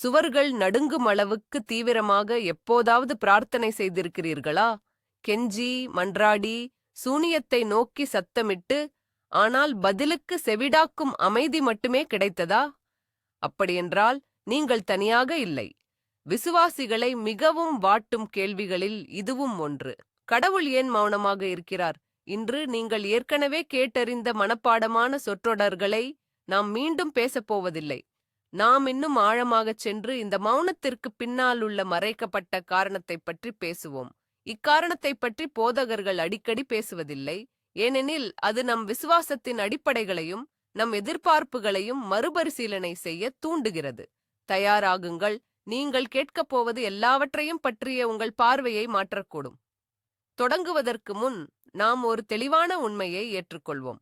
சுவர்கள் நடுங்கும் அளவுக்கு தீவிரமாக எப்போதாவது பிரார்த்தனை செய்திருக்கிறீர்களா? கெஞ்சி மன்றாடி சூனியத்தை நோக்கி சத்தமிட்டு ஆனால் பதிலுக்கு செவிடாக்கும் அமைதி மட்டுமே கிடைத்ததா? அப்படியென்றால் நீங்கள் தனியாக இல்லை. விசுவாசிகளை மிகவும் வாட்டும் கேள்விகளில் இதுவும் ஒன்று. கடவுள் ஏன் மௌனமாக இருக்கிறார்? இன்று நீங்கள் ஏற்கனவே கேட்டறிந்த மனப்பாடமான சொற்றொடர்களை நாம் மீண்டும் பேசப்போவதில்லை. நாம் இன்னும் ஆழமாகச் சென்று இந்த மௌனத்திற்கு பின்னால் உள்ள மறைக்கப்பட்ட காரணத்தைப் பற்றி பேசுவோம். இக்காரணத்தைப் பற்றி போதகர்கள் அடிக்கடி பேசுவதில்லை. ஏனெனில் அது நம் விசுவாசத்தின் அடிப்படைகளையும் நம் எதிர்பார்ப்புகளையும் மறுபரிசீலனை செய்ய தூண்டுகிறது. தயாராகுங்கள். நீங்கள் கேட்கப் போவது எல்லாவற்றையும் பற்றிய உங்கள் பார்வையை மாற்றக்கூடும். தொடங்குவதற்கு முன் நாம் ஒரு தெளிவான உண்மையை ஏற்றுக்கொள்வோம்.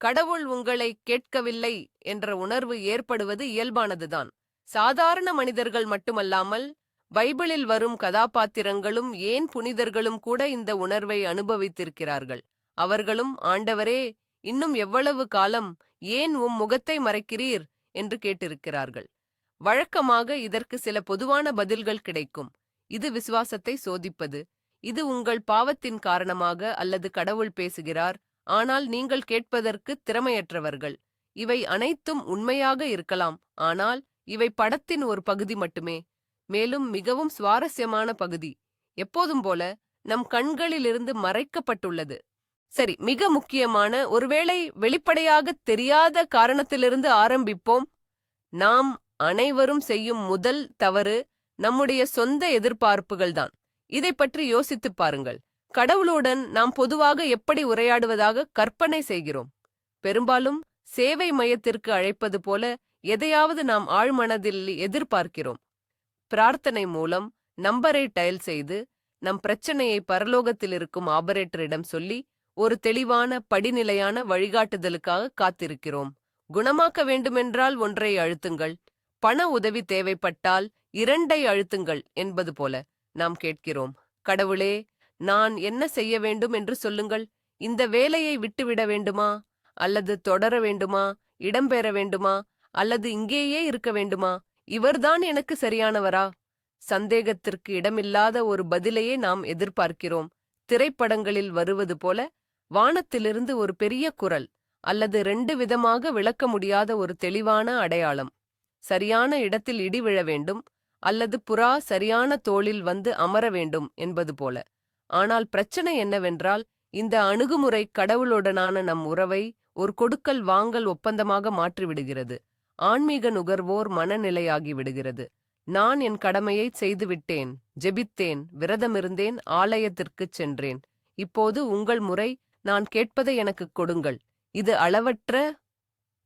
கடவுள் உங்களை கேட்கவில்லை என்ற உணர்வு ஏற்படுவது இயல்பானதுதான். சாதாரண மனிதர்கள் மட்டுமல்லாமல் பைபிளில் வரும் கதாபாத்திரங்களும் ஏன் புனிதர்களும் கூட இந்த உணர்வை அனுபவித்திருக்கிறார்கள்? அவர்களும் ஆண்டவரே இன்னும் எவ்வளவு காலம் ஏன் உம் முகத்தை மறைக்கிறீர்? என்று கேட்டிருக்கிறார்கள். வழக்கமாக இதற்கு சில பொதுவான பதில்கள் கிடைக்கும். இது விசுவாசத்தை சோதிப்பது. இது உங்கள் பாவத்தின் காரணமாக அல்லது கடவுள் பேசுகிறார் ஆனால் நீங்கள் கேட்பதற்கு திறமையற்றவர்கள். இவை அனைத்தும் உண்மையாக இருக்கலாம் ஆனால் இவை படத்தின் ஒரு பகுதி மட்டுமே. மேலும் மிகவும் சுவாரஸ்யமான பகுதி. எப்போதும் போல நம் கண்களிலிருந்து மறைக்கப்பட்டுள்ளது. சரி மிக முக்கியமான ஒருவேளை வெளிப்படையாக தெரியாத காரணத்திலிருந்து ஆரம்பிப்போம். நாம் அனைவரும் செய்யும் முதல் தவறு நம்முடைய சொந்த எதிர்பார்ப்புகள்தான். இதை பற்றி யோசித்துப் பாருங்கள். கடவுளுடன் நாம் பொதுவாக எப்படி உரையாடுவதாக கற்பனை செய்கிறோம். பெரும்பாலும் சேவை மையத்திற்கு அழைப்பது போல எதையாவது நாம் ஆழ்மனதில் எதிர்பார்க்கிறோம். பிரார்த்தனை மூலம் நம்பரை டயல் செய்து நம் பிரச்சனையை பரலோகத்தில் இருக்கும் ஆபரேட்டரிடம் சொல்லி ஒரு தெளிவான படிநிலையான வழிகாட்டுதலுக்காக காத்திருக்கிறோம். குணமாக்க வேண்டுமென்றால் ஒன்றை அழுத்துங்கள். பண உதவி தேவைப்பட்டால் இரண்டை அழுத்துங்கள் என்பது போல நாம் கேட்கிறோம். கடவுளே நான் என்ன செய்ய வேண்டும் என்று சொல்லுங்கள். இந்த வேலையை விட்டுவிட வேண்டுமா? அல்லது தொடர வேண்டுமா? இடம்பெற வேண்டுமா? அல்லது இங்கேயே இருக்க வேண்டுமா? இவர்தான் எனக்கு சரியானவரா? சந்தேகத்திற்கு இடமில்லாத ஒரு பதிலையே நாம் எதிர்பார்க்கிறோம். திரைப்படங்களில் வருவது போல வானத்திலிருந்து ஒரு பெரிய குரல் அல்லது ரெண்டு விதமாக விளக்க முடியாத ஒரு தெளிவான அடையாளம். சரியான இடத்தில் இடி விழ வேண்டும் அல்லது புறா சரியான தோளில் வந்து அமர வேண்டும் என்பது போல. ஆனால் பிரச்சனை என்னவென்றால் இந்த அணுகுமுறை கடவுளுடனான நம் உறவை ஒரு கொடுக்கல் வாங்கல் ஒப்பந்தமாக மாற்றிவிடுகிறது. ஆன்மீக நுகர்வோர் மனநிலையாகி விடுகிறது. நான் என் கடமையை செய்துவிட்டேன் ஜெபித்தேன் விரதமிருந்தேன் ஆலயத்திற்குச் சென்றேன். இப்போது உங்கள் முறை நான் கேட்பதை எனக்குக் கொடுங்கள். இது அளவற்ற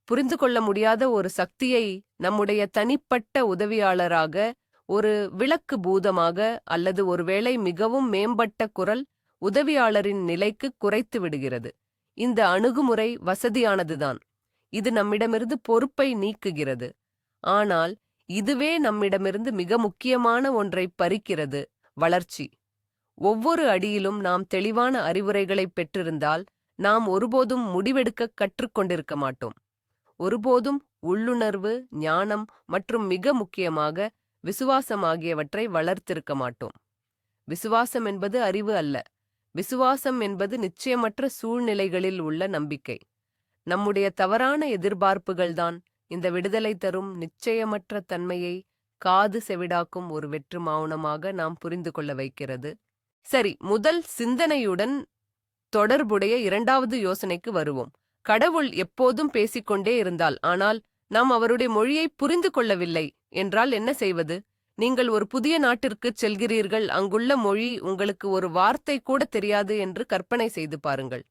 புரிந்து கொள்ள முடியாத ஒரு சக்தியை நம்முடைய தனிப்பட்ட உதவியாளராக ஒரு விளக்கு பூதமாக அல்லது ஒருவேளை மிகவும் மேம்பட்ட குரல் உதவியாளரின் நிலைக்கு குறைத்து விடுகிறது. இந்த அணுகுமுறை வசதியானதுதான். இது நம்மிடமிருந்து பொறுப்பை நீக்குகிறது. ஆனால் இதுவே நம்மிடமிருந்து மிக முக்கியமான ஒன்றை பறிக்கிறது வளர்ச்சி. ஒவ்வொரு அடியிலும் நாம் தெளிவான அறிவுரைகளை பெற்றிருந்தால் நாம் ஒருபோதும் முடிவெடுக்க கற்றுக்கொண்டிருக்க மாட்டோம். ஒருபோதும் உள்ளுணர்வு ஞானம் மற்றும் மிக முக்கியமாக விசுவாசம் ஆகியவற்றை வளர்த்திருக்க மாட்டோம். விசுவாசம் என்பது அறிவு அல்ல. விசுவாசம் என்பது நிச்சயமற்ற சூழ்நிலைகளில் உள்ள நம்பிக்கை. நம்முடைய தவறான எதிர்பார்ப்புகள்தான் இந்த விடுதலை தரும் நிச்சயமற்ற தன்மையை காது செவிடாக்கும் ஒரு வெற்று மௌனமாக நாம் புரிந்து கொள்ள வைக்கிறது. சரி முதல் சிந்தனையுடன் தொடர்புடைய இரண்டாவது யோசனைக்கு வருவோம். கடவுள் எப்போதும் பேசிக்கொண்டே இருந்தால் ஆனால் நாம் அவருடைய மொழியை புரிந்து கொள்ளவில்லை. என்றால் என்ன செய்வது? நீங்கள் ஒரு புதிய நாட்டிற்குச் செல்கிறீர்கள். அங்குள்ள மொழி உங்களுக்கு ஒரு வார்த்தை கூட தெரியாது என்று கற்பனை செய்து பாருங்கள்.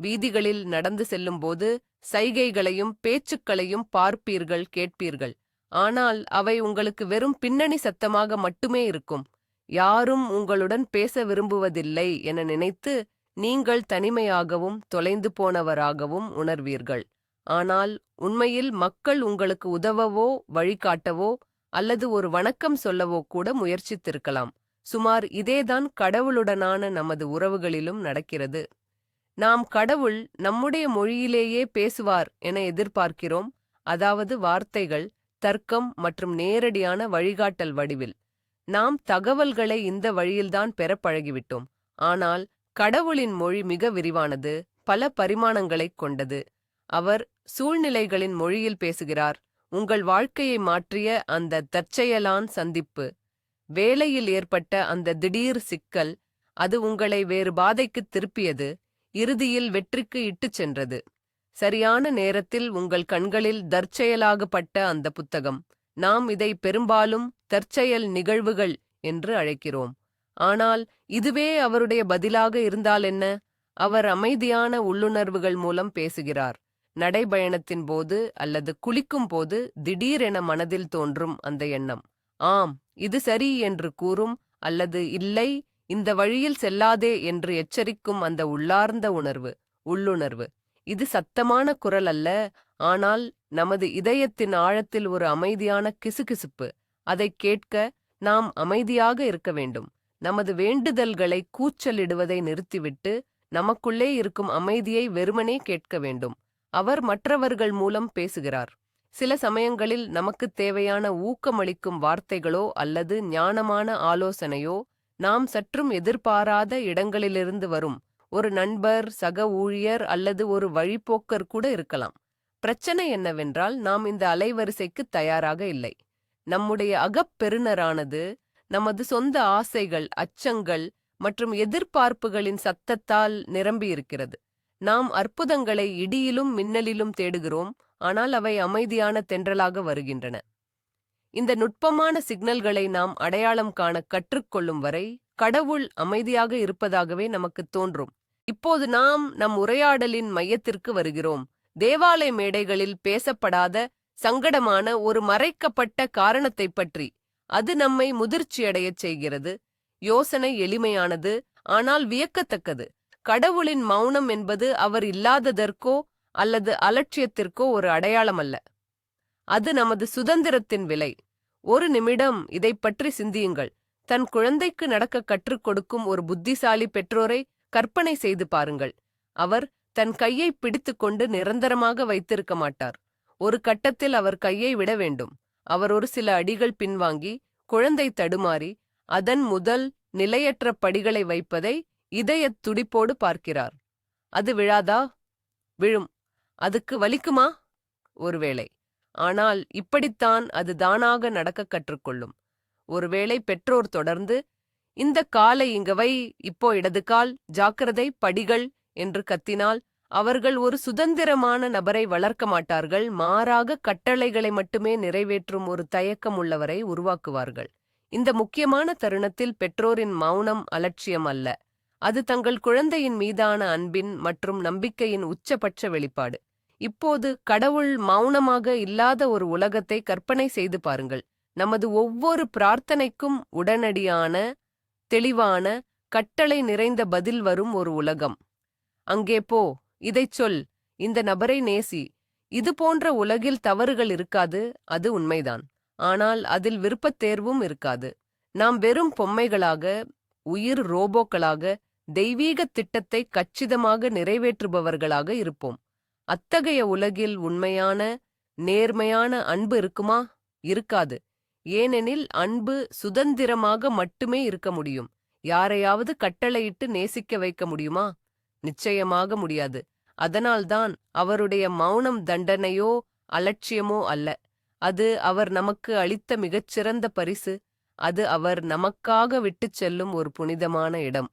வீதிகளில் நடந்து செல்லும்போது சைகைகளையும் பேச்சுக்களையும் பார்ப்பீர்கள் கேட்பீர்கள். ஆனால் அவை உங்களுக்கு வெறும் பின்னணி சத்தமாக மட்டுமே இருக்கும். யாரும் உங்களுடன் பேச விரும்புவதில்லை என நினைத்து நீங்கள் தனிமையாகவும் தொலைந்து போனவராகவும் உணர்வீர்கள். ஆனால் உண்மையில் மக்கள் உங்களுக்கு உதவவோ வழிகாட்டவோ அல்லது ஒரு வணக்கம் சொல்லவோ கூட முயற்சித்திருக்கலாம். சுமார் இதேதான் கடவுளுடனான நமது உறவுகளிலும் நடக்கிறது. நாம் கடவுள் நம்முடைய மொழியிலேயே பேசுவார் என எதிர்பார்க்கிறோம். அதாவது வார்த்தைகள் தர்க்கம் மற்றும் நேரடியான வழிகாட்டல் வடிவில். நாம் தகவல்களை இந்த வழியில்தான் பெற பழகிவிட்டோம். ஆனால் கடவுளின் மொழி மிக விரிவானது பல பரிமாணங்களைக் கொண்டது. அவர் சூழ்நிலைகளின் மொழியில் பேசுகிறார். உங்கள் வாழ்க்கையை மாற்றிய அந்த தற்செயலான் சந்திப்பு. வேலையில் ஏற்பட்ட அந்த திடீர் சிக்கல் அது உங்களை வேறு பாதைக்குத் திருப்பியது இறுதியில் வெற்றிக்கு இட்டுச் சென்றது. சரியான நேரத்தில் உங்கள் கண்களில் தற்செயலாகப்பட்ட அந்த புத்தகம். நாம் இதை பெரும்பாலும் தற்செயல் நிகழ்வுகள் என்று அழைக்கிறோம். ஆனால் இதுவே அவருடைய பதிலாக இருந்தால் என்ன? அவர் அமைதியான உள்ளுணர்வுகள் மூலம் பேசுகிறார். நடைபயணத்தின் போது அல்லது குளிக்கும் போது திடீரென மனதில் தோன்றும் அந்த எண்ணம். ஆம் இது சரி என்று கூறும் அல்லது இல்லை இந்த வழியில் செல்லாதே என்று எச்சரிக்கும் அந்த உள்ளார்ந்த உணர்வு உள்ளுணர்வு. இது சத்தமான குரல் அல்ல ஆனால் நமது இதயத்தின் ஆழத்தில் ஒரு அமைதியான கிசுகிசுப்பு. அதைக் கேட்க நாம் அமைதியாக இருக்க வேண்டும். நமது வேண்டுதல்களை கூச்சலிடுவதை நிறுத்திவிட்டு நமக்குள்ளே இருக்கும் அமைதியை வெறுமனே கேட்க வேண்டும். அவர் மற்றவர்கள் மூலம் பேசுகிறார். சில சமயங்களில் நமக்குத் தேவையான ஊக்கமளிக்கும் வார்த்தைகளோ அல்லது ஞானமான ஆலோசனையோ நாம் சற்றும் எதிர்பாராத இடங்களிலிருந்து வரும். ஒரு நண்பர் சக ஊழியர் அல்லது ஒரு வழிப்போக்கர் கூட இருக்கலாம். பிரச்சனை என்னவென்றால் நாம் இந்த அலைவரிசைக்கு தயாராக இல்லை. நம்முடைய அகப்பெருனரானது நமது சொந்த ஆசைகள் அச்சங்கள் மற்றும் எதிர்பார்ப்புகளின் சத்தத்தால் நிரம்பியிருக்கிறது. நாம் அற்புதங்களை இடியிலும் மின்னலிலும் தேடுகிறோம் ஆனால் அவை அமைதியான தென்றலாக வருகின்றன. இந்த நுட்பமான சிக்னல்களை நாம் அடையாளம் காண கற்றுக்கொள்ளும் வரை கடவுள் அமைதியாக இருப்பதாகவே நமக்குத் தோன்றும். இப்போது நாம் நம் உரையாடலின் மையத்திற்கு வருகிறோம். தேவாலய மேடைகளில் பேசப்படாத சங்கடமான ஒரு மறைக்கப்பட்ட காரணத்தைப் பற்றி. அது நம்மை முதிர்ச்சியடையச் செய்கிறது. யோசனை எளிமையானது ஆனால் வியக்கத்தக்கது. கடவுளின் மௌனம் என்பது அவர் இல்லாததற்கோ அல்லது அலட்சியத்திற்கோ ஒரு அடையாளம் அல்ல. அது நமது சுதந்திரத்தின் விலை. ஒரு நிமிடம் இதை பற்றி சிந்தியுங்கள். தன் குழந்தைக்கு நடக்க கற்றுக் கொடுக்கும் ஒரு புத்திசாலி பெற்றோரை கற்பனை செய்து பாருங்கள். அவர் தன் கையை பிடித்துக்கொண்டு நிரந்தரமாக வைத்திருக்க மாட்டார். ஒரு கட்டத்தில் அவர் கையை விட வேண்டும். அவர் ஒரு சில அடிகள் பின்வாங்கி குழந்தை தடுமாறி அதன் முதல் நிலையற்ற படிகளை வைப்பதை இதயத் துடிப்போடு பார்க்கிறார். அது விழாதா? விழும். அதுக்கு வலிக்குமா? ஒருவேளை. ஆனால் இப்படித்தான் அது தானாக நடக்க கற்றுக்கொள்ளும். ஒருவேளை பெற்றோர் தொடர்ந்து இந்த காலை இங்கவை இப்போ இடது கால் ஜாக்கிரதை படிகள் என்று கத்தினால் அவர்கள் ஒரு சுதந்திரமான நபரை வளர்க்க மாட்டார்கள். மாறாக கட்டளைகளை மட்டுமே நிறைவேற்றும் ஒரு தயக்கம் உள்ளவரை உருவாக்குவார்கள். இந்த முக்கியமான தருணத்தில் பெற்றோரின் மௌனம் அலட்சியம் அல்ல. அது தங்கள் குழந்தையின் மீதான அன்பின் மற்றும் நம்பிக்கையின் உச்சபட்ச வெளிப்பாடு. இப்போது கடவுள் மௌனமாக இல்லாத ஒரு உலகத்தை கற்பனை செய்து பாருங்கள். நமது ஒவ்வொரு பிரார்த்தனைக்கும் உடனடியான தெளிவான கட்டளை நிறைந்த பதில் வரும் ஒரு உலகம். அங்கே போ இதைச் சொல் இந்த நபரை நேசி. இது போன்ற உலகில் தவறுகள் இருக்காது அது உண்மைதான். ஆனால் அதில் விருப்பத் தேர்வும் இருக்காது. நாம் வெறும் பொம்மைகளாக உயிர் ரோபோக்களாக தெய்வீக திட்டத்தை கச்சிதமாக நிறைவேற்றுபவர்களாக இருப்போம். அத்தகைய உலகில் உண்மையான நேர்மையான அன்பு இருக்குமா? இருக்காது. ஏனெனில் அன்பு சுதந்திரமாக மட்டுமே இருக்க முடியும். யாரையாவது கட்டளையிட்டு நேசிக்க வைக்க முடியுமா? நிச்சயமாக முடியாது. அதனால்தான் அவருடைய மௌனம் தண்டனையோ அலட்சியமோ அல்ல. அது அவர் நமக்கு அளித்த மிகச்சிறந்த பரிசு. அது அவர் நமக்காக விட்டுச் செல்லும் ஒரு புனிதமான இடம்.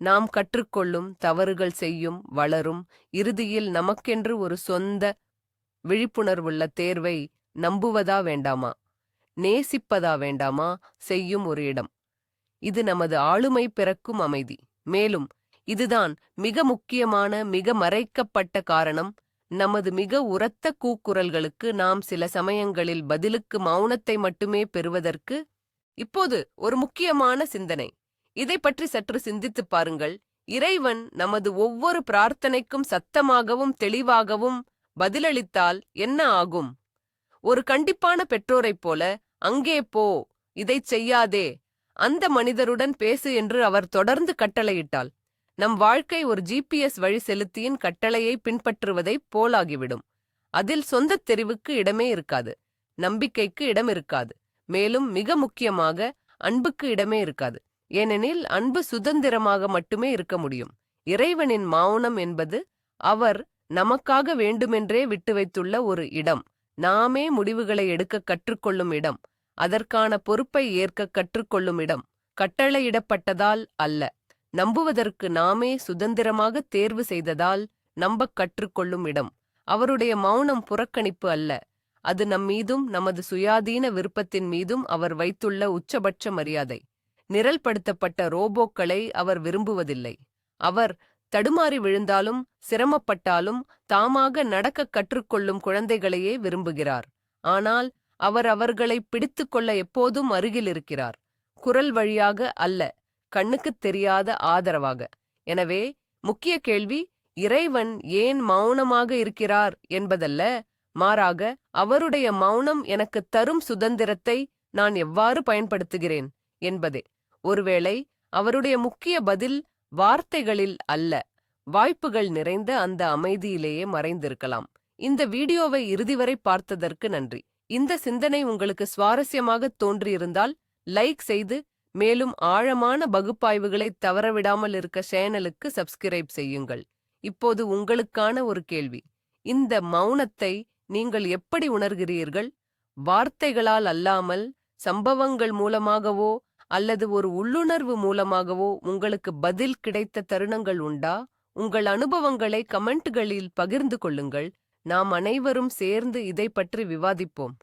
நாம் கற்றுக்கொள்ளும் தவறுகள் செய்யும் வளரும் இறுதியில் நமக்கென்று ஒரு சொந்த விழிப்புணர்வுள்ள தேர்வை நம்புவதா வேண்டாமா? நேசிப்பதா வேண்டாமா? செய்யும் ஒரு இடம். இது நமது ஆளுமை பிறக்கும் அமைதி. மேலும் இதுதான் மிக முக்கியமான மிக மறைக்கப்பட்ட காரணம். நமது மிக உரத்த கூக்குரல்களுக்கு நாம் சில சமயங்களில் பதிலுக்கு மௌனத்தை மட்டுமே பெறுவதற்கு இப்போது ஒரு முக்கியமான சிந்தனை. இதை பற்றி சற்று சிந்தித்துப் பாருங்கள். இறைவன் நமது ஒவ்வொரு பிரார்த்தனைக்கும் சத்தமாகவும் தெளிவாகவும் பதிலளித்தால் என்ன ஆகும்? ஒரு கண்டிப்பான பெற்றோரைப் போல அங்கே போ இதைச் செய்யாதே. அந்த மனிதருடன் பேசு என்று அவர் தொடர்ந்து கட்டளையிட்டால் நம் வாழ்க்கை ஒரு ஜிபிஎஸ் வழி செலுத்தியின் கட்டளையை பின்பற்றுவதைப் போலாகிவிடும். அதில் சொந்தத் தெரிவுக்கு இடமே இருக்காது நம்பிக்கைக்கு இடம் இருக்காது மேலும் மிக முக்கியமாக அன்புக்கு இடமே இருக்காது. ஏனெனில் அன்பு சுதந்திரமாக மட்டுமே இருக்க முடியும். இறைவனின் மௌனம் என்பது அவர் நமக்காக வேண்டுமென்றே விட்டு வைத்துள்ள ஒரு இடம். நாமே முடிவுகளை எடுக்க கற்றுக்கொள்ளும் இடம். அதற்கான பொறுப்பை ஏற்க கற்றுக்கொள்ளும் இடம். கட்டளையிடப்பட்டதால் அல்ல. நம்புவதற்கு நாமே சுதந்திரமாக தேர்வு செய்ததால் நம்பக் கற்றுக்கொள்ளும் இடம். அவருடைய மௌனம் புறக்கணிப்பு அல்ல. அது நம்மீதும் நமது சுயாதீன விருப்பத்தின் மீதும் அவர் வைத்துள்ள உச்சபட்ச மரியாதை. நிரல்படுத்தப்பட்ட ரோபோக்களை அவர் விரும்புவதில்லை. அவர் தடுமாறி விழுந்தாலும் சிரமப்பட்டாலும் தாமாக நடக்க கற்றுக்கொள்ளும் குழந்தைகளையே விரும்புகிறார். ஆனால் அவர் அவர்களை பிடித்துக்கொள்ள எப்போதும் அருகில் இருக்கிறார். குரல் வழியாக அல்ல கண்ணுக்குத் தெரியாத ஆதரவாக. எனவே முக்கிய கேள்வி இறைவன் ஏன் மௌனமாக இருக்கிறார் என்பதல்ல மாறாக அவருடைய மௌனம் எனக்கு தரும் சுதந்திரத்தை நான் எவ்வாறு பயன்படுத்துகிறேன் என்பதே. ஒருவேளை அவருடைய முக்கிய பதில் வார்த்தைகளில் அல்ல. வாய்ப்புகள் நிறைந்த அந்த அமைதியிலேயே மறைந்திருக்கலாம். இந்த வீடியோவை இறுதிவரை பார்த்ததற்கு நன்றி. இந்த சிந்தனை உங்களுக்கு சுவாரஸ்யமாக தோன்றியிருந்தால் லைக் செய்து மேலும் ஆழமான பகுப்பாய்வுகளை தவறவிடாமல் இருக்க சேனலுக்கு சப்ஸ்கிரைப் செய்யுங்கள். இப்போது உங்களுக்கான ஒரு கேள்வி. இந்த மௌனத்தை நீங்கள் எப்படி உணர்கிறீர்கள்? வார்த்தைகளால் அல்லாமல் சம்பவங்கள் மூலமாகவோ அல்லது ஒரு உள்ளுணர்வு மூலமாகவோ உங்களுக்கு பதில் கிடைத்த தருணங்கள் உண்டா? உங்கள் அனுபவங்களை கமெண்ட்களில் பகிர்ந்து கொள்ளுங்கள். நாம் அனைவரும் சேர்ந்து இதை பற்றி விவாதிப்போம்.